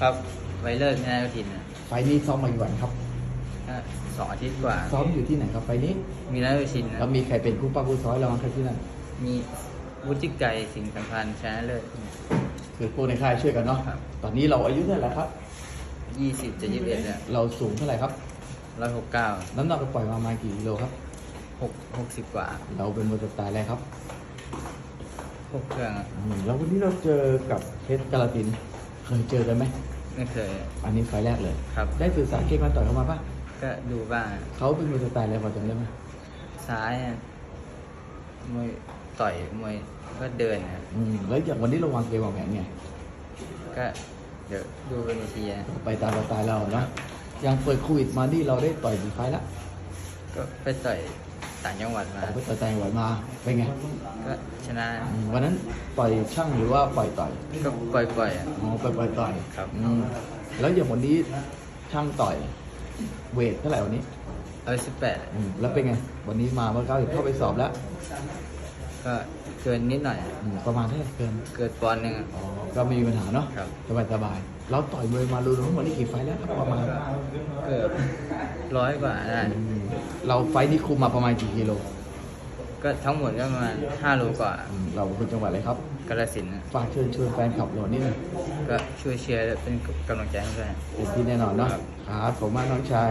ครับไวเลิศไม่ได้ก็ทินนะไฟล์นี้ซ้อมมากี่วันครับ ก็สองอาทิตย์กว่า ซ้อมอยู่ที่ไหนครับไฟล์นี้มีนักชินนะแล้วมีใครเป็นคู่ป้าคู่ซ้อยเราบ้างครับที่นั่นมีวุฒิไกรสิ่งสำคัญชนะเลิศ คือพวกในค่ายช่วยกันเนาะครับ ตอนนี้เราอายุเท่าไหร่ครับ ยี่สิบจะยี่สิบเอ็ดแล้วเราสูงเท่าไหร่ครับ ร้อยหกเก้าน้ำหนักเราปล่อยมาประมาณกี่กิโลครับ หกหกสิบกว่าเราเป็นมวยสไตล์อะไรครับพวกเครื่องอะอืมแล้ววันนี้เราเจอกับเพชรกาลสินธุ์ เคยเจอกันไหมไม่เคย อันนี้ไฟล์แรกเลย ครับ ได้สื่อสารเกมมาต่อยเข้ามาปะก็ดูบ้างเขาเป็นมวยสไตล์อะไรพอจำได้ไหมซ้ายอะมวยต่อยมวยก็เดินนะอืมแล้วอย่างวันนี้เราวางเกมวางแผนไงก็เดี๋ยวดูเป็นทีนะไปตามสไตล์เราเนาะยังเปิดโควิดมานี่เราได้ต่อยกี่ไฟล์ละก็ไปต่อย ต่างจังหวัดมา ออกไปต่อยต่างจังหวัดมา เป็นไงก็ชนะอืมวันนั้นต่อยช่างหรือว่าปล่อยต่อยก็ปล่อยๆอะ อ๋อปล่อยปล่อยต่อยครับ อืมแล้วอย่างวันนี้ช่างต่อย เวทเท่าไหร่วันนี้ร้อยสิบแปดอืมแล้วเป็นไง วันนี้มาเมื่อเก้าเข้าไปสอบแล้วก็เกินนิดหน่อยอะอืมประมาณเท่าไหร่เกินเกิดปอนด์หนึ่งอะ อ๋อก็ไม่มีปัญหาเนาะครับ สบายสบายเราต่อยมวยมารู้ทั้งหมดนี่กี่ไฟล์แล้วครับประมาณ เกือบ ร้อยกว่าได้อืมเราไฟล์นี้คุมมาประมาณกี่กิโลก็ทั้งหมดก็ประมาณห้าโลกว่าอืมเราเป็นจังหวัดอะไรครับกระสินธุ์อะฝากเชิญชวนแฟนคลับเรานี่นะก็ช่วยเชียร์และเป็นกำลังใจให้ด้วยเป็นที่แน่นอนเนาะครับครับผมมากน้องชาย